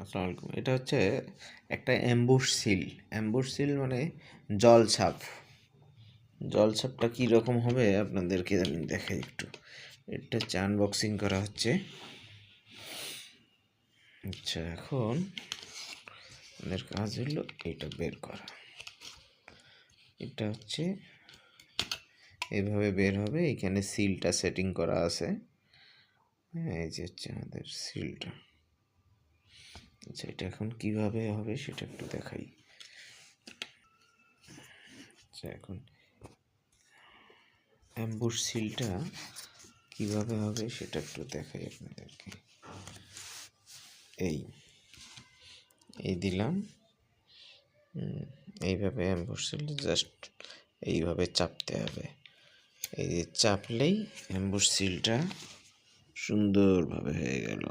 আসসালামু আলাইকুম। এটা হচ্ছে একটা অ্যাম্বুশ সিল অ্যাম্বুশ সিল মানে জল ছাপ। জল ছাপটা কীরকম হবে আপনাদেরকে আমি দেখাই একটু। এটা হচ্ছে আনবক্সিং করা হচ্ছে। আচ্ছা এখন আমাদের কাজ হলো এটা বের করা। এটা হচ্ছে এভাবে বের হবে, এখানে সিলটা সেটিং করা আছে। হ্যাঁ এই যে হচ্ছে আমাদের সিলটা আচ্ছা এটা এখন কীভাবে হবে সেটা একটু দেখাই। আচ্ছা এখন অ্যাম্বুশ সিলটা কীভাবে হবে সেটা একটু দেখাই আপনাদেরকে। এই এই দিলাম। এইভাবে অ্যাম্বুশ সিল জাস্ট এইভাবে চাপতে হবে। এই যে চাপলেই অ্যাম্বুশ সিলটা সুন্দরভাবে হয়ে গেল।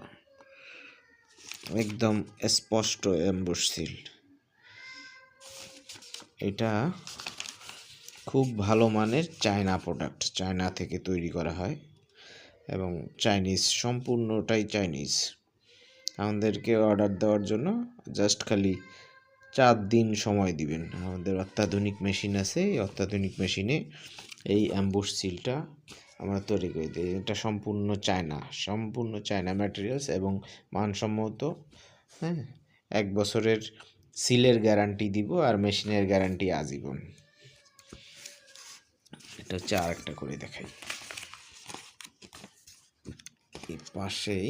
একদম স্পষ্ট অ্যাম্বুশ এটা খুব ভালো মানের চায়না প্রোডাক্ট চায়না থেকে তৈরি করা হয় এবং চাইনিজ সম্পূর্ণটাই চাইনিজ আমাদেরকে অর্ডার দেওয়ার জন্য জাস্ট খালি চার দিন সময় দিবেন। আমাদের অত্যাধুনিক মেশিন আছে, এই অত্যাধুনিক মেশিনে এই অ্যাম্বুশ সিলটা আমরা তৈরি করে। দিই এটা সম্পূর্ণ চায়না সম্পূর্ণ চায়না ম্যাটেরিয়ালস এবং মানসম্মত হ্যাঁ এক বছরের সিলের গ্যারান্টি দিব আর মেশিনের গ্যারান্টি আজীবন। এটা হচ্ছে আর একটা করে দেখাই। এই পাশেই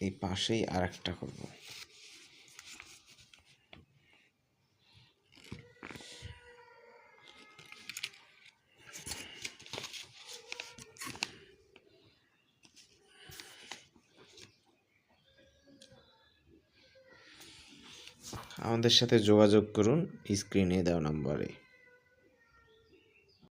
এই পাশেই আর একটা করব। আমাদের সাথে যোগাযোগ করুন স্ক্রিনে দেওয়া নম্বরে।